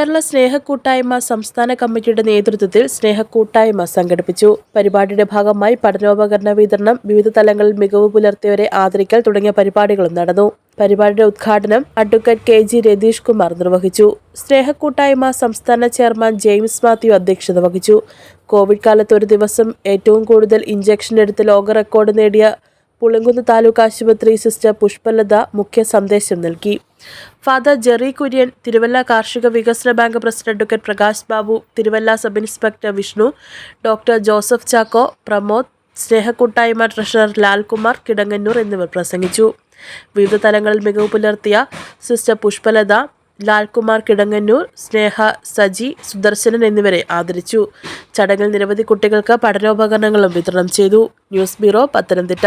Kerala Snehakoottayma സംസ്ഥാന കമ്മിറ്റിയുടെ നേതൃത്വത്തിൽ സ്നേഹക്കൂട്ടായ്മ സംഘടിപ്പിച്ചു. പരിപാടിയുടെ ഭാഗമായി പഠനോപകരണ വിതരണം വിവിധ തലങ്ങളിൽ മികവ് പുലർത്തിയവരെ ആദരിക്കൽ തുടങ്ങിയ പരിപാടികളും നടന്നു. പരിപാടിയുടെ ഉദ്ഘാടനം advocate K G Ratheesh Kumar നിർവഹിച്ചു. സ്നേഹക്കൂട്ടായ്മ സംസ്ഥാന ചെയർമാൻ ജെയിംസ് മാത്യു അധ്യക്ഷത വഹിച്ചു. കോവിഡ് കാലത്ത് ഒരു ദിവസം ഏറ്റവും കൂടുതൽ ഇഞ്ചക്ഷൻ എടുത്ത് ലോക റെക്കോർഡ് നേടിയ പുളിങ്കുന്ന് താലൂക്ക് ആശുപത്രി സിസ്റ്റർ പുഷ്പലത മുഖ്യ സന്ദേശം നൽകി. ഫാദർ ജെറി കുര്യൻ തിരുവല്ല കാർഷിക വികസന bank president advocate Prakash Babu Thiruvalla sub inspector Vishnu doctor Joseph Chacko Pramod Snehakoottayma treasurer Lalkumar Kidangannur എന്നിവർ പ്രസംഗിച്ചു. വിവിധ തലങ്ങളിൽ മികവ് പുലർത്തിയ സിസ്റ്റർ പുഷ്പലത ലാൽകുമാർ കിടങ്ങന്നൂർ സ്നേഹ സജി സുദർശനൻ എന്നിവരെ ആദരിച്ചു. ചടങ്ങിൽ നിരവധി കുട്ടികൾക്ക് പഠനോപകരണങ്ങളും വിതരണം ചെയ്തു. News bureau Pathanamthitta.